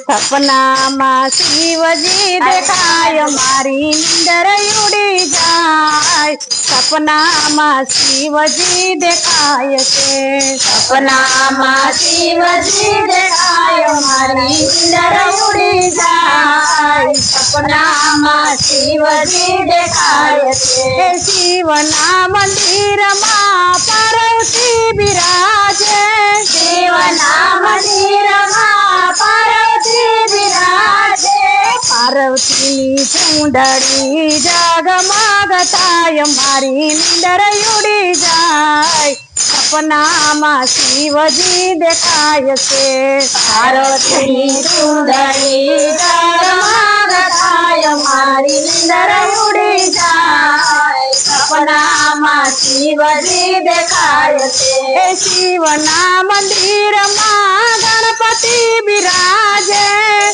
સપનામાં શિવજી દેખાય મારી નિંદર ઉડી જાય સપનામાં શિવજી દેખાય છે સપનામાં શિવજી દેખાય મારી નિંદર ઉડી જાય સપનામાં શિવજી દેખાય છે હે શિવના મંદિરમાં પાર્વતી બિરાજે શિવના મંદિરમાં પાર્વતી બિરાજે પાર્વતીની સુંદરી જગમગ થાય મારી નિંદર ઉડી જાય. સપનામાં શિવજી દેખાય છે. પાર્વતીની સુંદરી જગમગ થાય મારી નિંદર ઉડી જાય. સપનામાં શિવજી દેખાય છે. એ શિવના મંદિરમાં ગણપતિ બિરાજે.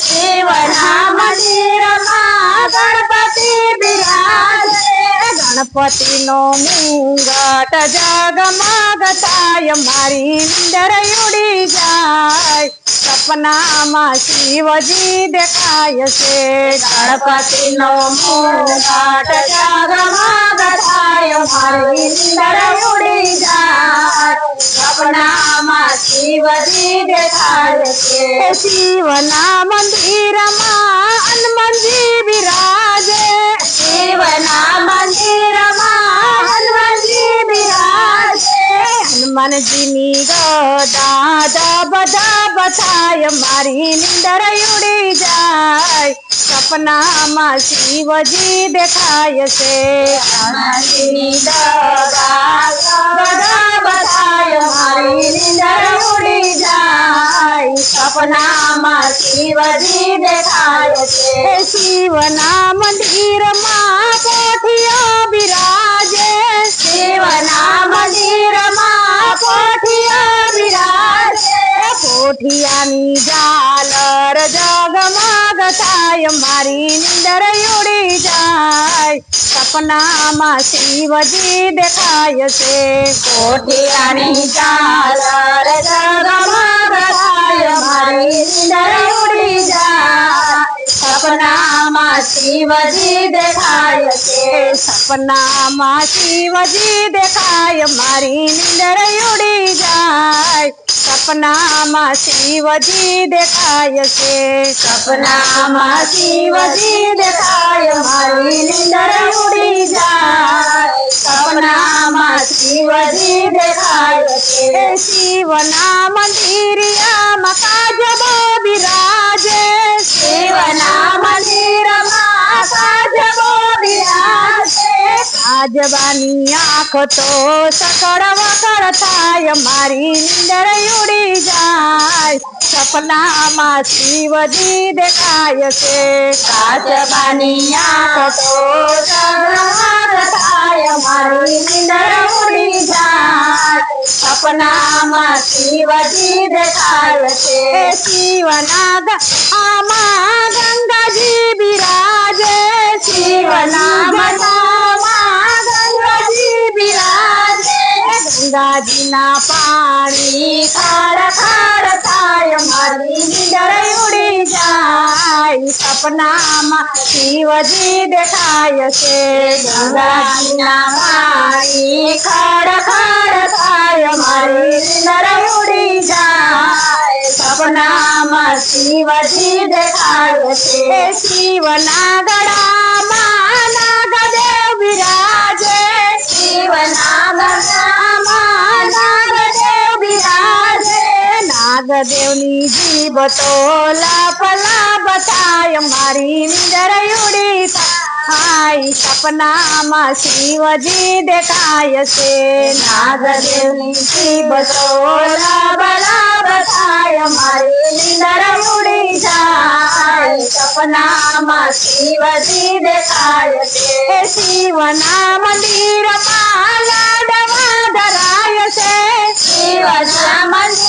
ગણપતિનો મુંગટ જગમગ થાય મારી નિંદર ઉડી જાય સપનામાં શિવજી દેખાય છે ગણપતિનો મુંગાટ જગમગ થાય મારી નિંદર ઉડી જાય સપનામાં શિવજી દેખાય છે એ શિવના મંદિરમાં હનુમાનજી બિરાજે वना मंदिर हनुमान जी विराजे हनुमान जी नी दादा बदा बताय मारी निंदर उड़ी जाय। सपना मा शिव जी देखाय से बदा बताय मारी निंदर उड़ी जाय। सपना मा शिव जी देखाय से। शिव नाम धीर मा પોઠિયાની ઝાલર જગમગ થાય મારી નિંદર ઉડી જાય સપનામાં શિવજી દેખાય છે કોઠિયાની ચાલર જગમગ થાય મારી નિંદર ઉડી જાય સપનામાં શિવજી દેખાય છે સપનામાં શિવજી દેખાય મારી નિંદર ઉડી જાય સપનામાં શિવજી દેખાય છે સપનામાં શિવજી દેખાય મારી નિંદર ઉડી જાય સપનામાં શિવજી દેખાય છે એ શિવના મંદિરિયામાં કાજબો બિરાજે શિવના મંદિરમાં સાજબો બિરાજે કાજબાની આંખ તો સકળ વકળ થાય મારી નિંદર ઉડી જાય સપનામાં શિવજી દેખાય છે કાચબાની આંખ તો જગમગ થાય મારી નિંદર ઉડી જાય સપનામાં શિવજી દેખાય છે એ શિવના ગ- આમાં ગંગાજી બિરાજે શિવના ગંગાજીના પાણી ખાડ ખાડ થાય મારી નિંદર ઉડી જાય સપનામાં શિવજી દેખાય છે ગંગાજીના પાણી ખાડ ખાડ થાય મારી નિંદર ઉડી જાય સપનામાં શિવજી દેખાય એ છે શિવના ગળામાં નાગદેવ બિરાજે શિવના ગંગામાં નાગદેવની જીભ તો લાપ બતાય મારી નિંદર ઉડી થાય. સપનામાં શિવજી દેખાય છે. નાગદેવની જીભ તો લાભ બતાય મારી નિંદર ઉડી જાય. સપનામાં શિવજી દેખાય છે. શિવના શિવના મંદિરમાં લાડવા ધરાય છે. શિવના મંદિરમાં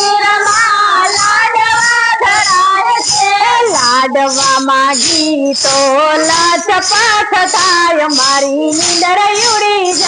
કાઢવામાં ગીતો લથપથ થાય મારી નીંદર ઉડી જાય.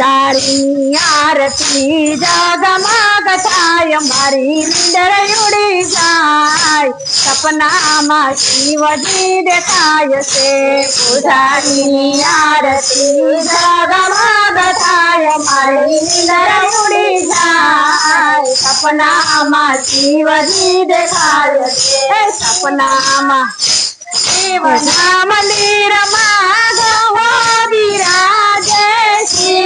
ചാരിയാരത്തി ജാഗമാകായം ഹരിയുടെയുടിയായി സപനാമ ശിവജിയുടെ കായസേ പുരാണിയാരത്തി ജാഗമാകായം ഹരിയുടെയുടിയായി സപനാമ ശിവജിയുടെ കായസേ സപനാമ ശിവനാമ നീരമാകവ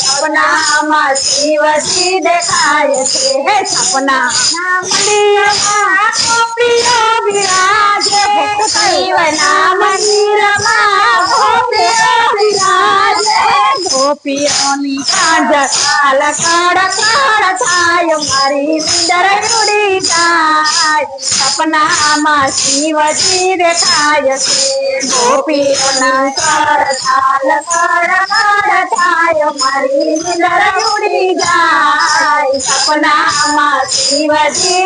સપનામાં શિવ શિવ દેખાય છે? હે સપના. નામ પ્રિય પ્રિય વિરાજે શિવ નામ పియోని కాజర్ అలకాడ కాడ తాయ మరి నిందరనుడి కాయ సపనామ శివజీ రేఖాయ గోపియోన కాడ తాయ కాడ కాడ తాయ మరి నిందరనుడి కాయ సపనామ శివజీ